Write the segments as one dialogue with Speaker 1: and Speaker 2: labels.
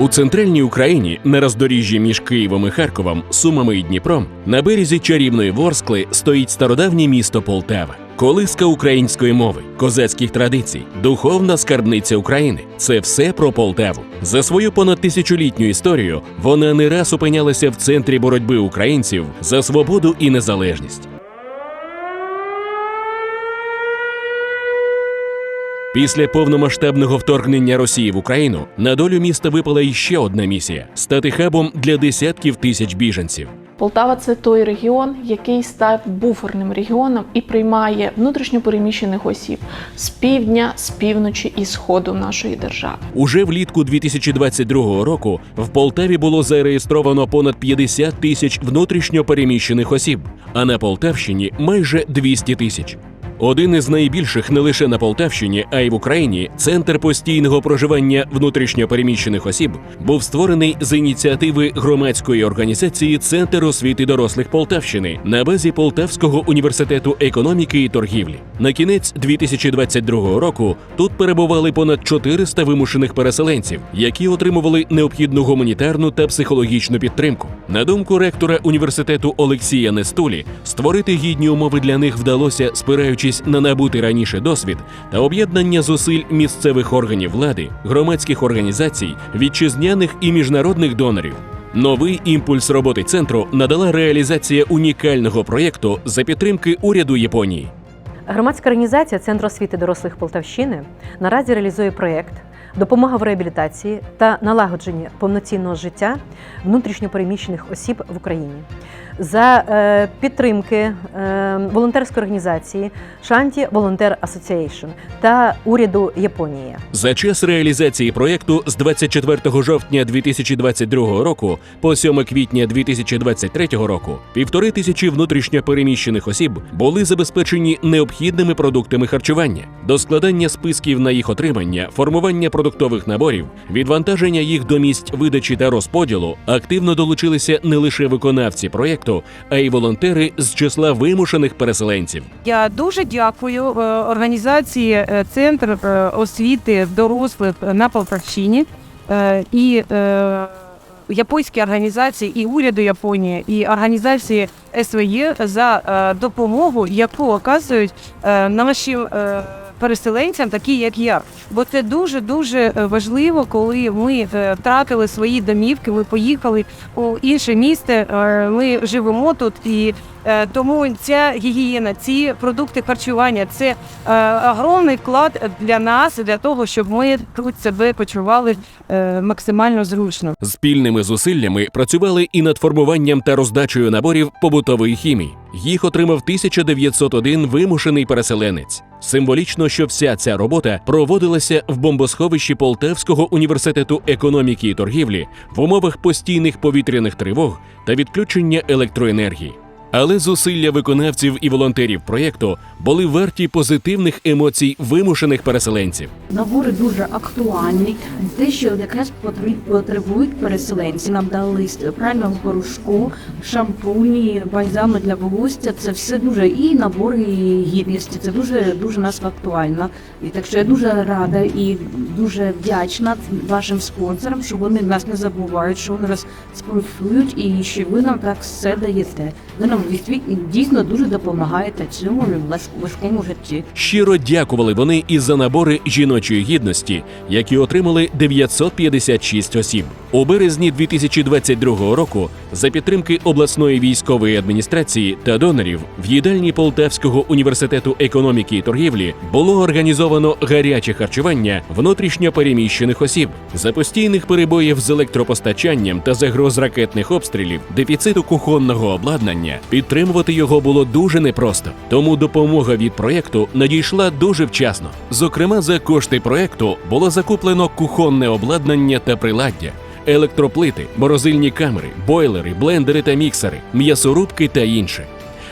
Speaker 1: У центральній Україні на роздоріжжі між Києвом і Харковом, Сумами і Дніпром на березі чарівної Ворскли стоїть стародавнє місто Полтава. Колиска української мови, козацьких традицій, духовна скарбниця України це все про Полтаву. За свою понад тисячолітню історію вона не раз опинялася в центрі боротьби українців за свободу і незалежність. Після повномасштабного вторгнення Росії в Україну на долю міста випала іще одна місія стати хабом для десятків тисяч біженців.
Speaker 2: Полтава це той регіон, який став буферним регіоном і приймає внутрішньопереміщених осіб з півдня, з півночі і сходу нашої держави.
Speaker 1: Уже влітку 2022 року в Полтаві було зареєстровано понад 50 тисяч внутрішньо переміщених осіб, а на Полтавщині майже 200 тисяч. Один із найбільших не лише на Полтавщині, а й в Україні центр постійного проживання внутрішньо переміщених осіб був створений з ініціативи громадської організації Центр освіти дорослих Полтавщини на базі Полтавського університету економіки і торгівлі. На кінець 2022 року тут перебували понад 400 вимушених переселенців, які отримували необхідну гуманітарну та психологічну підтримку. На думку ректора університету Олексія Нестулі, створити гідні умови для них вдалося, спираючись на набутий раніше досвід та об'єднання зусиль місцевих органів влади, громадських організацій, вітчизняних і міжнародних донорів. Новий імпульс роботи центру надала реалізація унікального проєкту за підтримки уряду Японії.
Speaker 3: Громадська організація Центр освіти дорослих Полтавщини наразі реалізує проєкт Допомога в реабілітації та налагодженні повноцінного життя внутрішньопереміщених осіб в Україні за е, підтримки е, волонтерської організації Шанті Волонтер Асоціейшн та уряду Японії.
Speaker 1: За час реалізації проєкту з 24 жовтня 2022 року по 7 квітня 2023 року півтори тисячі внутрішньо переміщених осіб були забезпечені необхідними продуктами харчування, до складання списків на їх отримання, формування продуктових наборів, відвантаження їх до місць видачі та розподілу активно долучилися не лише виконавці проєкту, а й волонтери з числа вимушених переселенців.
Speaker 4: Я дуже дякую е, організації е, Центр е, освіти дорослих на Полтавщині і е, японські організації, і уряду Японії, і організації СВЄ за допомогу, яку оказують нашим. Е, Переселенцям, такі як я, бо це дуже дуже важливо, коли ми е, втратили свої домівки. Ми поїхали у інше місто. е, Ми живемо тут, і е, тому ця гігієна, ці продукти харчування це е, огромний вклад для нас, для того, щоб ми тут себе почували е, максимально зручно.
Speaker 1: Спільними зусиллями працювали і над формуванням та роздачею наборів побутової хімії. Їх отримав 1901 вимушений переселенець. Символічно, що вся ця робота проводилася в бомбосховищі Полтавського університету економіки і торгівлі в умовах постійних повітряних тривог та відключення електроенергії. Але зусилля виконавців і волонтерів проєкту були варті позитивних емоцій вимушених переселенців.
Speaker 5: Набори дуже актуальні, те, що якраз потреб- потребують переселенці. Нам дали лист прального порошку, шампуні, бальзами для волосся. Це все дуже і набори гідності. Це дуже дуже нас актуально. І так що я дуже рада і дуже вдячна вашим спонсорам, що вони нас не забувають, що вони нас спонсорують і що ви нам так все даєте. Ви нам дійсно- дуже допомагаєте цьому лас- важкому житті.
Speaker 1: Щиро дякували вони і за набори жіночої гідності, які отримали 956 осіб. У березні 2022 року за підтримки обласної військової адміністрації та донорів в їдальні Полтавського університету економіки і торгівлі було організовано гаряче харчування внутрішньо переміщених осіб. За постійних перебоїв з електропостачанням та загроз ракетних обстрілів, дефіциту кухонного обладнання, підтримувати його було дуже непросто. Тому допомога від проєкту надійшла дуже вчасно. Зокрема, за кошти проєкту було закуплено кухонне обладнання та приладдя. Електроплити, морозильні камери, бойлери, блендери та міксери, м'ясорубки та інше.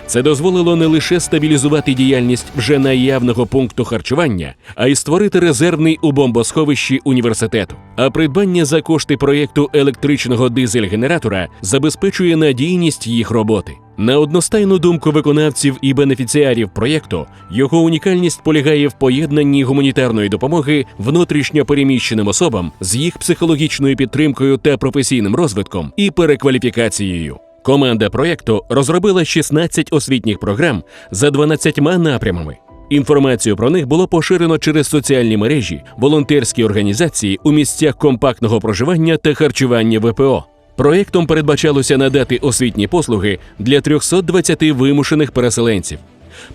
Speaker 1: Це дозволило не лише стабілізувати діяльність вже наявного пункту харчування, а й створити резервний у бомбосховищі університету. А придбання за кошти проєкту електричного дизель-генератора забезпечує надійність їх роботи. На одностайну думку виконавців і бенефіціарів проєкту, його унікальність полягає в поєднанні гуманітарної допомоги внутрішньо переміщеним особам з їх психологічною підтримкою та професійним розвитком і перекваліфікацією. Команда проєкту розробила 16 освітніх програм за 12 напрямами. Інформацію про них було поширено через соціальні мережі, волонтерські організації у місцях компактного проживання та харчування ВПО. Проєктом передбачалося надати освітні послуги для 320 вимушених переселенців.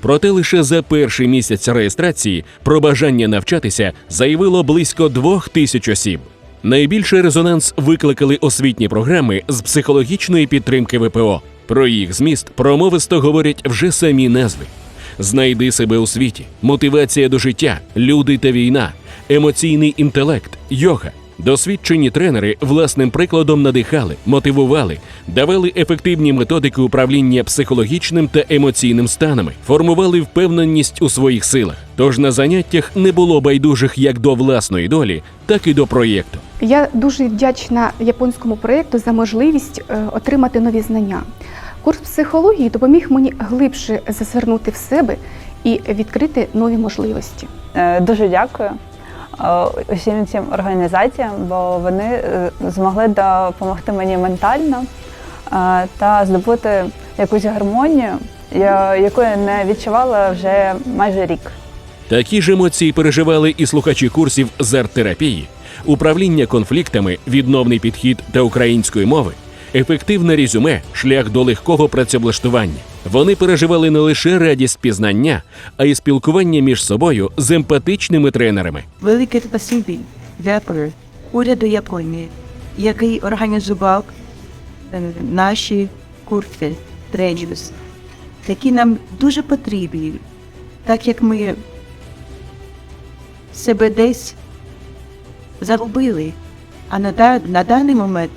Speaker 1: Проте лише за перший місяць реєстрації про бажання навчатися заявило близько двох тисяч осіб. Найбільший резонанс викликали освітні програми з психологічної підтримки ВПО. Про їх зміст промовисто говорять вже самі назви. Знайди себе у світі, мотивація до життя, люди та війна, емоційний інтелект, йога. Досвідчені тренери власним прикладом надихали, мотивували, давали ефективні методики управління психологічним та емоційним станами, формували впевненість у своїх силах. Тож на заняттях не було байдужих як до власної долі, так і до проєкту.
Speaker 6: Я дуже вдячна японському проєкту за можливість е, отримати нові знання. Курс психології допоміг мені глибше зазирнути в себе і відкрити нові можливості.
Speaker 7: Е, Дуже дякую усім цим організаціям, бо вони е, змогли допомогти мені ментально е, та здобути якусь гармонію, яку я не відчувала вже майже рік.
Speaker 1: Такі ж емоції переживали і слухачі курсів з арт-терапії, управління конфліктами, відновний підхід та української мови, ефективне резюме, шлях до легкого працевлаштування. Вони переживали не лише радість пізнання, а й спілкування між собою з емпатичними тренерами.
Speaker 8: Велике спасибі дякую уряду Японії, який організував е, наші курси тренінг, які нам дуже потрібні, так як ми себе десь загубили, а на, на даний момент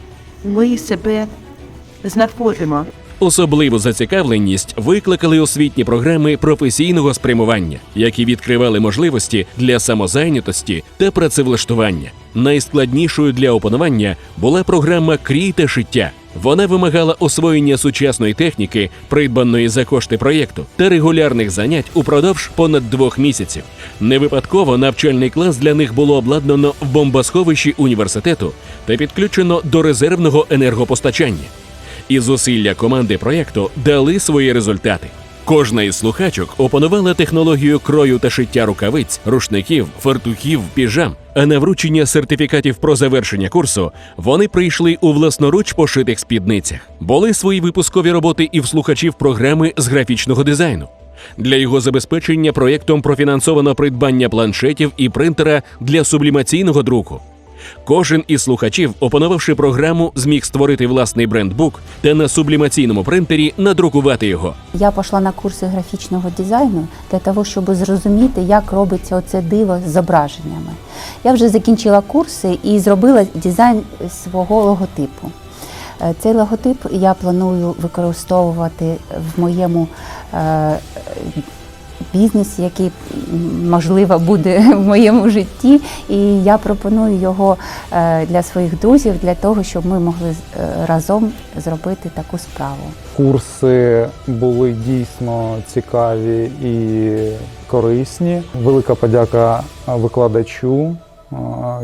Speaker 8: ми себе знаходимо.
Speaker 1: Особливу зацікавленість викликали освітні програми професійного спрямування, які відкривали можливості для самозайнятості та працевлаштування. Найскладнішою для опанування була програма Крій та шиття. Вона вимагала освоєння сучасної техніки, придбаної за кошти проєкту, та регулярних занять упродовж понад двох місяців. Не випадково навчальний клас для них було обладнано в бомбосховищі університету та підключено до резервного енергопостачання і зусилля команди проєкту дали свої результати. Кожна із слухачок опанувала технологію крою та шиття рукавиць, рушників, фартухів, піжам. А на вручення сертифікатів про завершення курсу вони прийшли у власноруч пошитих спідницях. Були свої випускові роботи і в слухачів програми з графічного дизайну. Для його забезпечення проєктом профінансовано придбання планшетів і принтера для сублімаційного друку. Кожен із слухачів, опанувавши програму, зміг створити власний брендбук та на сублімаційному принтері надрукувати його.
Speaker 9: Я пішла на курси графічного дизайну для того, щоб зрозуміти, як робиться оце диво з зображеннями. Я вже закінчила курси і зробила дизайн свого логотипу. Е, Цей логотип я планую використовувати в моєму е, бізнесі, який можливо буде в моєму житті. І я пропоную його е, для своїх друзів, для того, щоб ми могли е, разом зробити таку справу.
Speaker 10: Курси були дійсно цікаві і корисні. Велика подяка викладачу.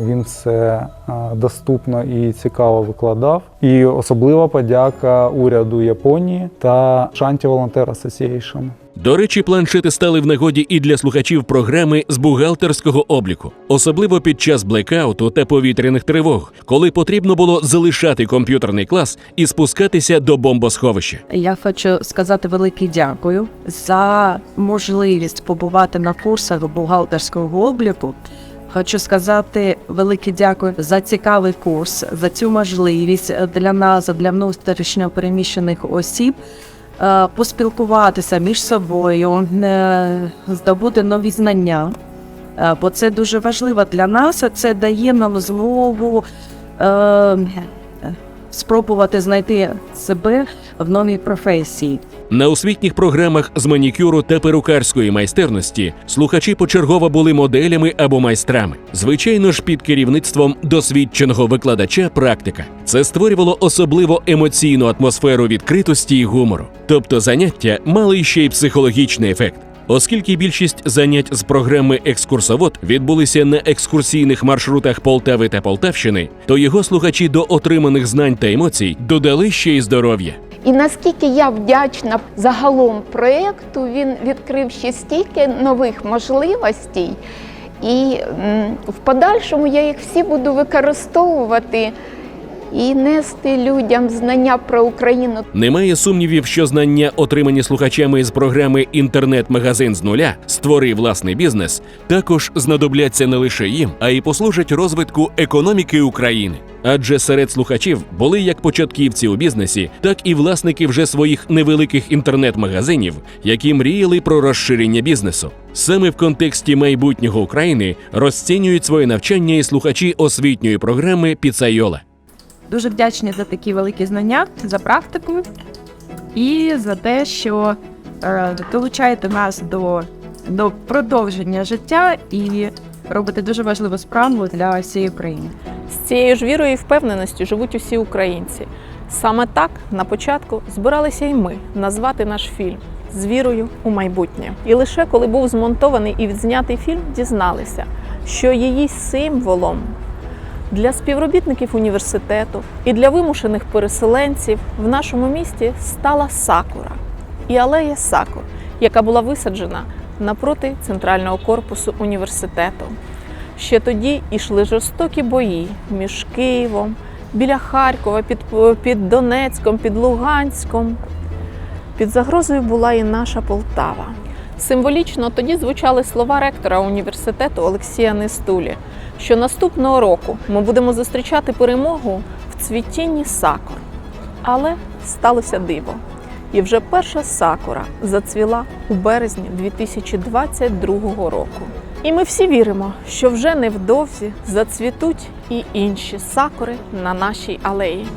Speaker 10: Він все доступно і цікаво викладав. І особлива подяка уряду Японії та Shanti Volunteer Association.
Speaker 1: До речі, планшети стали в нагоді і для слухачів програми з бухгалтерського обліку, особливо під час блекауту та повітряних тривог, коли потрібно було залишати комп'ютерний клас і спускатися до бомбосховища.
Speaker 4: Я хочу сказати велике дякую за можливість побувати на курсах бухгалтерського обліку. Хочу сказати велике дякую за цікавий курс, за цю можливість для нас, для внутрішньо переміщених осіб. е, Поспілкуватися між собою, е, здобути нові знання, Е, бо це дуже важливо для нас. Це дає нам змогу е, спробувати знайти себе в новій професії.
Speaker 1: На освітніх програмах з манікюру та перукарської майстерності слухачі почергово були моделями або майстрами. Звичайно ж, під керівництвом досвідченого викладача практика. Це створювало особливо емоційну атмосферу відкритості і гумору. Тобто заняття мали ще й психологічний ефект. Оскільки більшість занять з програми Екскурсовод відбулися на екскурсійних маршрутах Полтави та Полтавщини, то його слухачі до отриманих знань та емоцій додали ще й здоров'я.
Speaker 11: І наскільки я вдячна загалом проєкту, він відкрив ще стільки нових можливостей, і в подальшому я їх всі буду використовувати і нести людям знання про Україну.
Speaker 1: Немає сумнівів, що знання, отримані слухачами з програми Інтернет-магазин з нуля Створи власний бізнес, також знадобляться не лише їм, а й послужать розвитку економіки України. Адже серед слухачів були як початківці у бізнесі, так і власники вже своїх невеликих інтернет-магазинів, які мріяли про розширення бізнесу. Саме в контексті майбутнього України розцінюють своє навчання і слухачі освітньої програми Піцайола.
Speaker 4: Дуже вдячні за такі великі знання, за практику і за те, що е, долучаєте нас до, до продовження життя і робите дуже важливу справу для всієї України.
Speaker 2: З цією ж вірою і впевненістю живуть усі українці. Саме так на початку збиралися й ми назвати наш фільм з вірою у майбутнє. І лише коли був змонтований і відзнятий фільм, дізналися, що її символом для співробітників університету і для вимушених переселенців в нашому місті стала сакура і алея сакур, яка була висаджена напроти центрального корпусу університету. Ще тоді йшли жорстокі бої між Києвом, біля Харкова, під, під Донецьком, під Луганськом. Під загрозою була і наша Полтава. Символічно тоді звучали слова ректора університету Олексія Нестулі, що наступного року ми будемо зустрічати перемогу в цвітінні сакур. Але сталося диво. І вже перша сакура зацвіла у березні 2022 року. І ми всі віримо, що вже невдовзі зацвітуть і інші сакури на нашій алеї.